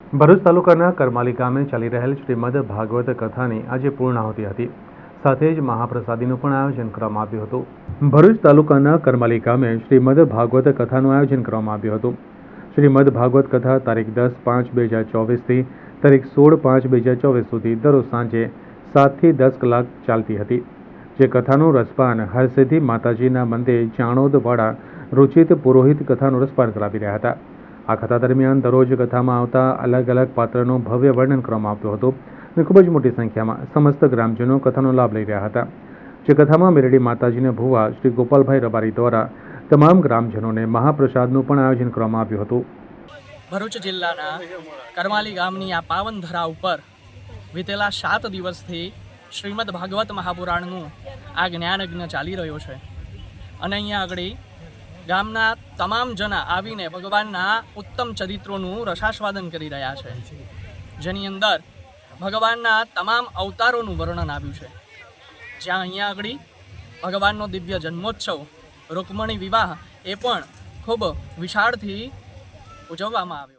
ભરૂચ તાલુકાના કરમાલી ગામે ચાલી રહેલ શ્રીમદ ભાગવત કથાની આજે પૂર્ણાહુતિ હતી. સાથે જ મહાપ્રસાદીનું પણ આયોજન કરવામાં આવ્યું હતું. ભરૂચ તાલુકાના કરમાલી ગામે શ્રીમદ ભાગવત કથાનું આયોજન કરવામાં આવ્યું હતું. શ્રીમદ ભાગવત કથા તારીખ દસ પાંચ બે હજાર ચોવીસથી તારીખ સોળ પાંચ બે હજાર ચોવીસ સુધી દરરોજ સાંજે સાતથી દસ કલાક ચાલતી હતી. જે કથાનું રસપાન હરસિદ્ધિ માતાજીના મંદિર ચાણોદવાડા રૂચિત પુરોહિત કથાનું રસપાન કરાવી રહ્યા હતા. આ કથા દરમિયાન દરરોજ કથામાં આવતા અલગ અલગ પાત્રનું ભવ્ય વર્ણન કરવામાં આવતું હતું અને ખૂબ જ મોટી સંખ્યામાં સમસ્ત ગ્રામજનો કથાનો લાભ લઈ રહ્યા હતા. જે કથામાં મેરડી માતાજીને ભુવા શ્રી ગોપાલભાઈ રબારી દ્વારા તમામ ગ્રામજનોને મહાપ્રસાદનું પણ આયોજન કરવામાં આવ્યું હતું. ભરૂચ જિલ્લાના કરમાલી ગામની આ પાવન ધરા ઉપર વીતેલા સાત દિવસથી શ્રીમદ ભાગવત મહાપુરાણનું આ જ્ઞાનયજ્ઞ ચાલી રહ્યો છે. અને અહીંયા આગળ ગામના તમામ જના આવીને ભગવાનના ઉત્તમ ચરિત્રોનું રસાસ્વાદન કરી રહ્યા છે. જેની અંદર ભગવાનના તમામ અવતારોનું વર્ણન આવ્યું છે. જ્યાં અહીંયા આગળ ભગવાનનો દિવ્ય જન્મોત્સવ, રૂકમણી વિવાહ એ પણ ખૂબ વિશાળથી ઉજવવામાં આવ્યો.